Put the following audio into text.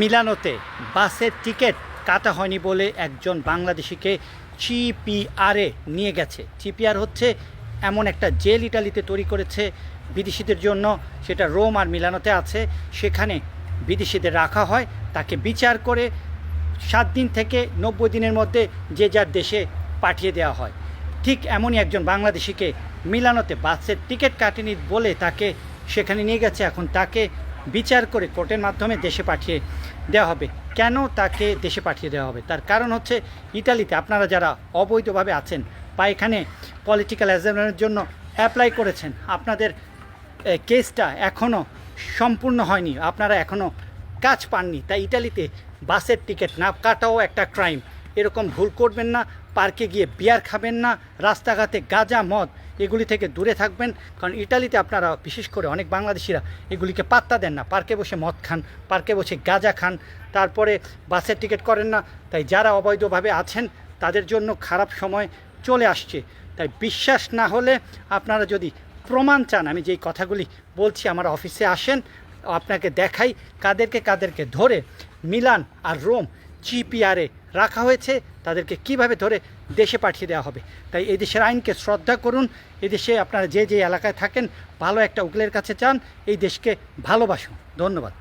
মিলানোতে বাসের টিকিট কাটা হয়নি বলে একজন বাংলাদেশিকে চিপিআরে নিয়ে গেছে। চিপিআর হচ্ছে এমন একটা জেল ইটালিতে তৈরি করেছে বিদেশিদের জন্য। সেটা রোম আর মিলানোতে আছে। সেখানে বিদেশিদের রাখা হয়। তাকে বিচার করে সাত দিন থেকে নব্বই দিনের মধ্যে যে যার দেশে পাঠিয়ে দেওয়া হয়। ঠিক এমনই একজন বাংলাদেশিকে মিলানোতে বাসের টিকিট কাটেনি বলে তাকে সেখানে নিয়ে গেছে। এখন তাকে বিচার করে কোর্টের মাধ্যমে দেশে পাঠিয়ে দেওয়া হবে। কেন তাকে দেশে পাঠিয়ে দেওয়া হবে? তার কারণ হচ্ছে ইতালিতে আপনারা যারা অবৈধভাবে আছেন বা এখানে পলিটিক্যাল অ্যাজামের জন্য অ্যাপ্লাই করেছেন, আপনাদের কেসটা এখনও সম্পূর্ণ হয়নি। আপনারা এখনও কাজ পাননি। তাই ইটালিতে বাসের টিকিট না কাটাও একটা ক্রাইম এরকম ভুল করবেন না, পার্কে গিয়ে বিয়ার খাবেন না, রাস্তাঘাটে গাঁজা, মদ, এগুলি থেকে দূরে থাকবেন। কারণ ইটালিতে আপনারা, বিশেষ করে অনেক বাংলাদেশিরা এগুলিকে পাত্তা দেন না। পার্কে বসে মদ খান, পার্কে বসে গাঁজা খান, তারপরে বাসের টিকিট করেন না। তাই যারা অবৈধভাবে আছেন, তাদের জন্য খারাপ সময় চলে আসছে। তাই বিশ্বাস না হলে আপনারা যদি প্রমাণ চান, আমি যেই কথাগুলি বলছি, আমার অফিসে আসেন, আপনাকে দেখাই, কাদেরকে কাদেরকে ধরে মিলান আর রোম, জিপিআরে রাখা হয়েছে, তাদেরকে কীভাবে ধরে দেশে পাঠিয়ে দেওয়া হবে? তাই এই দেশের আইনকে শ্রদ্ধা করুন। এদেশে দেশে আপনারা যে যে এলাকায় থাকেন, ভালো একটা উকিলের কাছে চান এই দেশকে ভালোবাসুন। ধন্যবাদ।